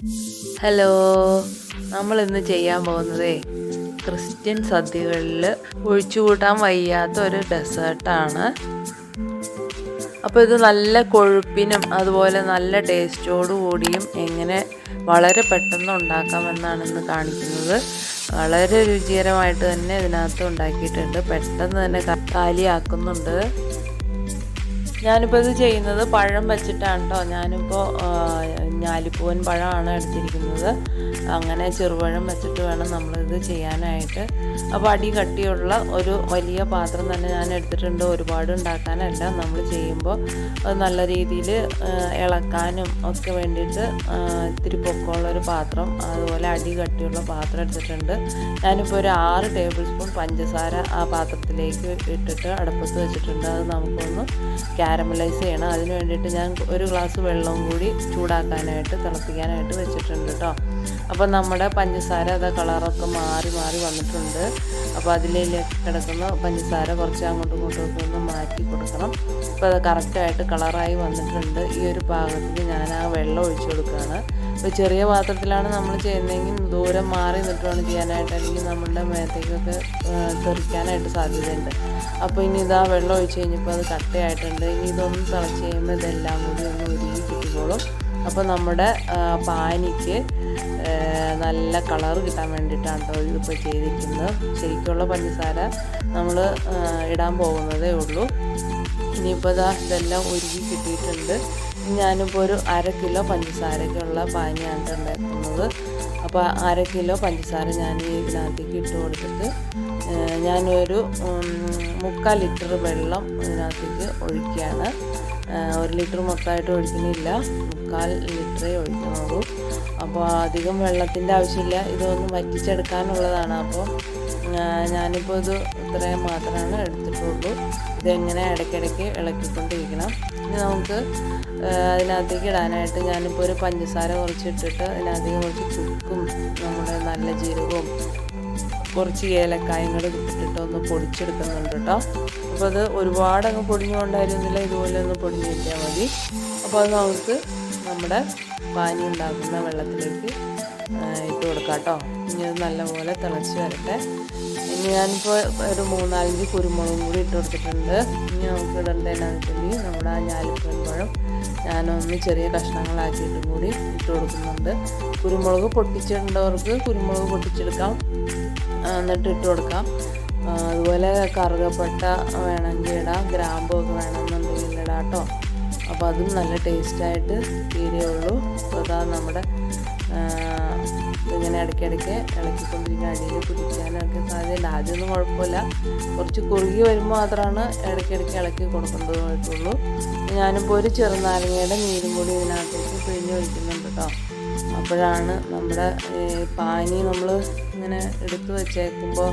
Hello നമ്മൾ ഇന്ന് ചെയ്യാൻ പോകുന്നതേ ക്രിസ്ത്യൻ സദ്യകളിൽ ഒഴിച്ചുകൂട്ടാൻ വയ്യാത്ത ഒരു ഡെസേർട്ടാണ്. അപ്പോൾ ഇത് നല്ല കൊഴുപ്പിനും അതുപോലെ നല്ല ടേസ്റ്റോടു കൂടിയും എങ്ങനെ വളരെ പെട്ടെന്ന് ഉണ്ടാക്കാമെന്നാണ് ഇന്ന് കാണിക്കുന്നത്. വളരെ രുചികരമായിട്ട് തന്നെ ഇതിനകത്ത് ഉണ്ടാക്കിയിട്ടുണ്ട്. പെട്ടെന്ന് തന്നെ കാലിയാക്കുന്നുണ്ട് ഞാനിപ്പോൾ ഇത് ചെയ്യുന്നത് പഴം വെച്ചിട്ടാണ് കേട്ടോ ഞാനിപ്പോൾ ഞാലിപ്പൂവൻ പഴമാണ് എടുത്തിരിക്കുന്നത്. അങ്ങനെ ചെറുപഴം വെച്ചിട്ട് വേണം നമ്മളിത് ചെയ്യാനായിട്ട്. അപ്പോൾ അടി കട്ടിയുള്ള ഒരു വലിയ പാത്രം തന്നെ ഞാൻ എടുത്തിട്ടുണ്ട്. ഒരുപാട് ഉണ്ടാക്കാനല്ല. നമ്മൾ ചെയ്യുമ്പോൾ നല്ല രീതിയിൽ ഇളക്കാനും ഒക്കെ വേണ്ടിയിട്ട് ഇത്തിരി പൊക്കമുള്ള ഒരു പാത്രം അതുപോലെ അടി കട്ടിയുള്ള പാത്രം എടുത്തിട്ടുണ്ട്. ഞാനിപ്പോൾ ഒരു ആറ് ടേബിൾ സ്പൂൺ പഞ്ചസാര ആ പാത്രത്തിലേക്ക് ഇട്ടിട്ട് അടുപ്പത്ത് വെച്ചിട്ടുണ്ട്. അത് നമുക്കൊന്ന് ക്യാരമലൈസ് ചെയ്യണം. അതിന് വേണ്ടിയിട്ട് ഞാൻ ഒരു ഗ്ലാസ് വെള്ളവും കൂടി ചൂടാക്കാനായിട്ട് തിളപ്പിക്കാനായിട്ട് വെച്ചിട്ടുണ്ട് കേട്ടോ അപ്പോൾ നമ്മുടെ പഞ്ചസാര അത് കളറൊക്കെ മാറി മാറി വന്നിട്ടുണ്ട്. അപ്പോൾ അതിലേക്ക് കിടക്കുന്ന പഞ്ചസാര കുറച്ച് അങ്ങോട്ടും ഇങ്ങോട്ടും ഒക്കെ ഒന്ന് മാറ്റി കൊടുക്കണം. അപ്പോൾ അത് കറക്റ്റായിട്ട് കളറായി വന്നിട്ടുണ്ട്. ഈ ഒരു പാകത്തിന് ഞാൻ ആ വെള്ളം ഒഴിച്ചു കൊടുക്കുകയാണ് അപ്പോൾ ചെറിയ പാത്രത്തിലാണ് നമ്മൾ ചെയ്യുന്നതെങ്കിൽ ദൂരം മാറി നിൽക്കുകയാണ് ചെയ്യാനായിട്ട് അല്ലെങ്കിൽ നമ്മളുടെ മേത്തേക്കൊക്കെ തെറിക്കാനായിട്ട് സാധ്യതയുണ്ട്. അപ്പോൾ ഇനി ഇതാ വെള്ളം ഒഴിച്ച് കഴിഞ്ഞപ്പോൾ അത് കട്ടയായിട്ടുണ്ട്. ഇനി ഇതൊന്ന് തിളച്ച് കഴിയുമ്പോൾ ഇതെല്ലാം കൂടി ഒന്ന് ഒരുങ്ങി കിട്ടിക്കോളും. അപ്പോൾ നമ്മുടെ പാനിക്ക് നല്ല കളർ കിട്ടാൻ വേണ്ടിയിട്ടാണ് കേട്ടോ ഇതിപ്പോൾ ചെയ്തിരിക്കുന്നത്. ശരിക്കുള്ള പഞ്ചസാര നമ്മൾ ഇടാൻ പോകുന്നതേ ഉള്ളൂ. ഇനിയിപ്പോൾ ഇതാ ഇതെല്ലാം ഉരുകി കിട്ടിയിട്ടുണ്ട്. ഞാനിപ്പോൾ ഒരു അര കിലോ പഞ്ചസാരയ്ക്കുള്ള പാനിയാണ് ഉണ്ടാക്കുന്നത്. അപ്പോൾ അര കിലോ പഞ്ചസാര ഞാൻ ഈ ഇതിനകത്തേക്ക് ഇട്ട് കൊടുത്തിട്ട് ഞാനൊരു മുക്കാൽ ലിറ്റർ വെള്ളം ഇതിനകത്തേക്ക് ഒഴിക്കുകയാണ്. ഒരു ലിറ്റർ മൊത്തമായിട്ട് ഒഴിക്കുന്നില്ല. മുക്കാൽ ലിറ്ററേ ഒഴിക്കുന്നുള്ളൂ. അപ്പോൾ അധികം വെള്ളത്തിന്റെ ആവശ്യമില്ല. ഇതൊന്ന് വറ്റിച്ചെടുക്കാനുള്ളതാണ്. അപ്പോൾ ഞാനിപ്പോൾ ഇത് ഇത്രയും മാത്രമാണ് എടുത്തിട്ടുള്ളൂ. ഇതെങ്ങനെ ഇടയ്ക്കിടയ്ക്ക് ഇളക്കിക്കൊണ്ടിരിക്കണം. ഇനി നമുക്ക് അതിനകത്തേക്ക് ഇടാനായിട്ട് ഞാനിപ്പോൾ ഒരു പഞ്ചസാര കുറച്ച് ഇട്ടിട്ട് അതിനകത്തേക്ക് കുറച്ച് ചുക്കും നമ്മുടെ നല്ല ജീരകവും കുറച്ച് ഏലക്കായും കൂടെ ഇട്ടിട്ട് ഒന്ന് പൊടിച്ചെടുക്കുന്നുണ്ട് കേട്ടോ. അപ്പോൾ അത് ഒരുപാടങ്ങ് പൊടിഞ്ഞുകൊണ്ടായിരുന്നില്ല. ഇതുപോലെ ഒന്ന് പൊടിഞ്ഞ് കിട്ടിയാൽ മതി. അപ്പോൾ അത് നമുക്ക് നമ്മുടെ പാനി ഉണ്ടാക്കുന്ന വെള്ളത്തിലേക്ക് ഇട്ട് കൊടുക്കാം കേട്ടോ. ഇനി അത് നല്ലപോലെ തിളച്ച് വരട്ടെ. ഇനി ഞാനിപ്പോൾ ഒരു മൂന്നാലഞ്ച് കുരുമുളകും കൂടി ഇട്ട് കൊടുത്തിട്ടുണ്ട്. ഇനി നമുക്ക് ഇടേണ്ടതിനകത്തേക്ക് നമ്മുടെ ആ ഞാലിപ്പഴം പഴം ഞാനൊന്ന് ചെറിയ കഷ്ണങ്ങളാക്കിയിട്ടും കൂടി ഇട്ട് കൊടുക്കുന്നുണ്ട്. കുരുമുളക് പൊട്ടിച്ചിടേണ്ടവർക്ക് കുരുമുളക് പൊട്ടിച്ചെടുക്കാം. എന്നിട്ട് ഇട്ട് കൊടുക്കാം. അതുപോലെ കറുകപ്പട്ട വേണമെങ്കിൽ ഇടാം. ഗ്രാമ്പൊക്കെ വേണമെന്നുണ്ടെങ്കിൽ ഇടാം കേട്ടോ. അപ്പോൾ അതും നല്ല ടേസ്റ്റായിട്ട് തീരെയുള്ളൂ അപ്പോൾ അതാ നമ്മുടെ ഇങ്ങനെ ഇടയ്ക്കിടയ്ക്ക് ഇളക്കിക്കൊണ്ടിരിക്കുന്ന അടിയിൽ കുടിക്കാനൊക്കെ സാധ്യതയുണ്ട്. ആദ്യമൊന്നും കുഴപ്പമില്ല. കുറച്ച് കുറുകി വരുമ്പോൾ മാത്രമാണ് ഇടയ്ക്കിടയ്ക്ക് ഇളക്കി കൊടുക്കേണ്ടതായിട്ടുള്ളൂ. ഞാനിപ്പോൾ ഒരു ചെറുനാരങ്ങയുടെ നീരും കൂടി ഇതിനകത്തേക്ക് പിഴിഞ്ഞ് ഒഴിക്കുന്നുണ്ട് കേട്ടോ. അപ്പോഴാണ് നമ്മുടെ പാനി നമ്മൾ ഇങ്ങനെ എടുത്ത് വെച്ചേക്കുമ്പോൾ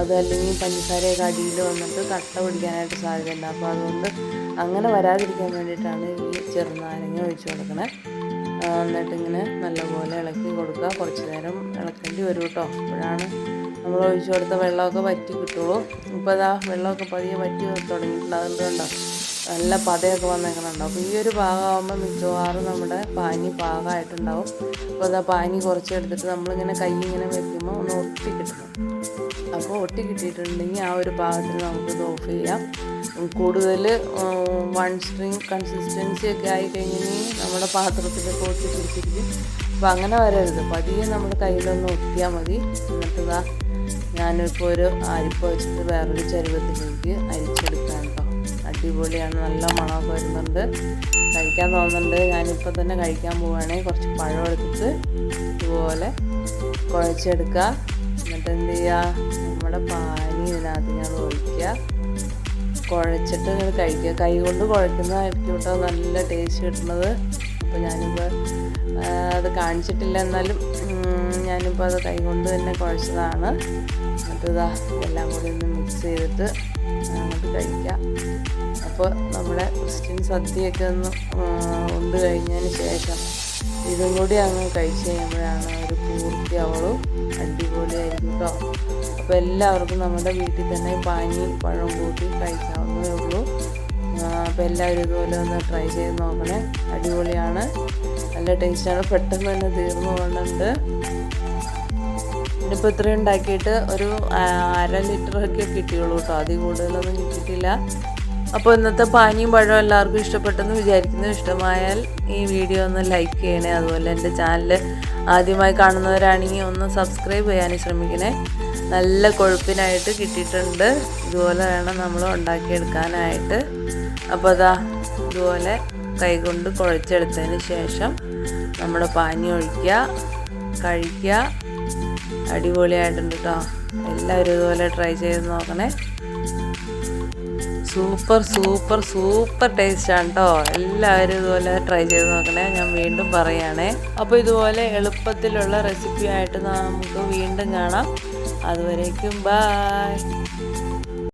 അത് അല്ലെങ്കിൽ പഞ്ചസാരയൊക്കെ അടിയിൽ വന്നിട്ട് കട്ട പിടിക്കാനായിട്ട് സാധ്യതയുണ്ട്. അപ്പോൾ അതുകൊണ്ട് അങ്ങനെ വരാതിരിക്കാൻ വേണ്ടിയിട്ടാണ് ഈ ചെറുനാരങ്ങ ഒഴിച്ചു കൊടുക്കണേ. എന്നിട്ട് ഇങ്ങനെ നല്ലപോലെ ഇളക്കി കൊടുക്കുക. കുറച്ച് നേരം ഇളക്കേണ്ടി വരും കേട്ടോ അപ്പോഴാണ് നമ്മൾ ഒഴിച്ചു കൊടുത്ത വെള്ളമൊക്കെ വറ്റി കിട്ടുള്ളൂ. ഇപ്പോൾ അതാ വെള്ളമൊക്കെ പതിയെ വറ്റി തുടങ്ങിയിട്ടുണ്ട്. അതുകൊണ്ട് കണ്ടോ? നല്ല പതയൊക്കെ വന്നേക്കണുണ്ടോ. അപ്പോൾ ഈ ഒരു ഭാഗമാകുമ്പോൾ മിക്കവാറും നമ്മുടെ പാനി പാകമായിട്ടുണ്ടാവും അപ്പോൾ അതാ പാനി കുറച്ച് എടുത്തിട്ട് നമ്മളിങ്ങനെ കൈ ഇങ്ങനെ വെക്കുമ്പോൾ ഒന്ന് ഒട്ടി കിട്ടണം. അപ്പോൾ ഒട്ടി കിട്ടിയിട്ടുണ്ടെങ്കിൽ ആ ഒരു ഭാഗത്തിന് നമുക്കിത് ഓഫ് ചെയ്യാം. കൂടുതൽ വൺ സ്ട്രിങ് കൺസിസ്റ്റൻസി ഒക്കെ ആയി കഴിഞ്ഞാൽ നമ്മുടെ പാത്രത്തിലൊക്കെ ഒട്ടി പിടിച്ചിരിക്കും. അപ്പോൾ അങ്ങനെ വരരുത്. പതിയെ നമ്മുടെ കയ്യിലൊന്ന് ഒട്ടിയാൽ മതി. എന്നിട്ട് ഇതാ ഞാനിപ്പോൾ ഒരു അരിപ്പ വെച്ചിട്ട് വേറൊരു ചരുവത്തിലേക്ക് അരിച്ചെടുക്കാൻ അടിപൊളിയാണ് നല്ല മണമൊക്കെ വരുന്നുണ്ട്. കഴിക്കാൻ തോന്നുന്നുണ്ട്. ഞാനിപ്പോൾ തന്നെ കഴിക്കാൻ പോവുകയാണെങ്കിൽ കുറച്ച് പഴം എടുത്തിട്ട് ഇതുപോലെ കുഴച്ചെടുക്കുക. എന്നിട്ട് എന്ത് ചെയ്യുക? നമ്മുടെ പാനി ഇതിനകത്ത് ഞാൻ ഒഴിക്കുക. കുഴച്ചിട്ട് ഇങ്ങനെ കഴിക്കുക. കൈ കൊണ്ട് കുഴക്കുന്നതായിരിക്കും കേട്ടോ നല്ല ടേസ്റ്റ് കിട്ടുന്നത്. അപ്പോൾ ഞാനിപ്പോൾ അത് കാണിച്ചിട്ടില്ല. എന്നാലും ഞാനിപ്പോൾ അത് കൈ കൊണ്ട് തന്നെ കുഴച്ചതാണ്. ഇതാ എല്ലാം കൂടി ഒന്ന് മിക്സ് ചെയ്തിട്ട് നമുക്ക് കഴിക്കാം. അപ്പോൾ നമ്മുടെ ക്രിസ്ത്യൻ സദ്യയൊക്കെ ഒന്ന് ഉണ്ട് കഴിഞ്ഞതിന് ശേഷം ഇതും കൂടി അങ്ങ് കഴിച്ച് കഴിയുമ്പോഴാണ് ഒരു പൂർത്തിയാവുള്ളൂ അടിപൊളിയായിരിക്കും കേട്ടോ അപ്പോൾ എല്ലാവർക്കും നമ്മുടെ വീട്ടിൽ തന്നെ പാനി പഴം കൂട്ടി കഴിക്കാവുന്നതേ ഉള്ളൂ. അപ്പോൾ എല്ലാവരും ഇതുപോലെ ഒന്ന് ട്രൈ ചെയ്ത് നോക്കണേ. അടിപൊളിയാണ്. നല്ല ടേസ്റ്റാണ് പെട്ടെന്ന് തന്നെ തീർന്നു പോകുന്നുണ്ട് ഇനിയിപ്പോൾ ഇത്രയും ഉണ്ടാക്കിയിട്ട് ഒരു അര ലിറ്റർ ഒക്കെ കിട്ടിയുള്ളൂ കേട്ടോ അതിൽ കൂടുതലൊന്നും കിട്ടിയിട്ടില്ല. അപ്പോൾ ഇന്നത്തെ പാനിയും പഴവും എല്ലാവർക്കും ഇഷ്ടപ്പെട്ടെന്ന് വിചാരിക്കുന്നു. ഇഷ്ടമായാൽ ഈ വീഡിയോ ഒന്ന് ലൈക്ക് ചെയ്യണേ. അതുപോലെ എന്റെ ചാനൽ ആദ്യമായി കാണുന്നവരാണെങ്കിൽ ഒന്ന് സബ്സ്ക്രൈബ് ചെയ്യാനും ശ്രമിക്കണേ. നല്ല കൊഴുപ്പിനായിട്ട് കിട്ടിയിട്ടുണ്ട്. ഇതുപോലെ വേണം നമ്മൾ ഉണ്ടാക്കിയെടുക്കാനായിട്ട്. അപ്പോൾ അതാ ഇതുപോലെ കൈകൊണ്ട് കുഴച്ചെടുത്തതിന് ശേഷം നമ്മുടെ പാനി ഒഴിക്കുക. കഴിക്കുക അടിപൊളിയായിട്ടുണ്ട് കേട്ടോ എല്ലാവരും ഇതുപോലെ ട്രൈ ചെയ്ത് നോക്കണേ. സൂപ്പർ സൂപ്പർ സൂപ്പർ ടേസ്റ്റാണ് കേട്ടോ എല്ലാവരും ഇതുപോലെ ട്രൈ ചെയ്ത് നോക്കണേ. ഞാൻ വീണ്ടും പറയുകയാണേ അപ്പോൾ ഇതുപോലെ എളുപ്പത്തിലുള്ള റെസിപ്പി ആയിട്ട് നമുക്ക് വീണ്ടും കാണാം. അതുവരേക്കും ബായ്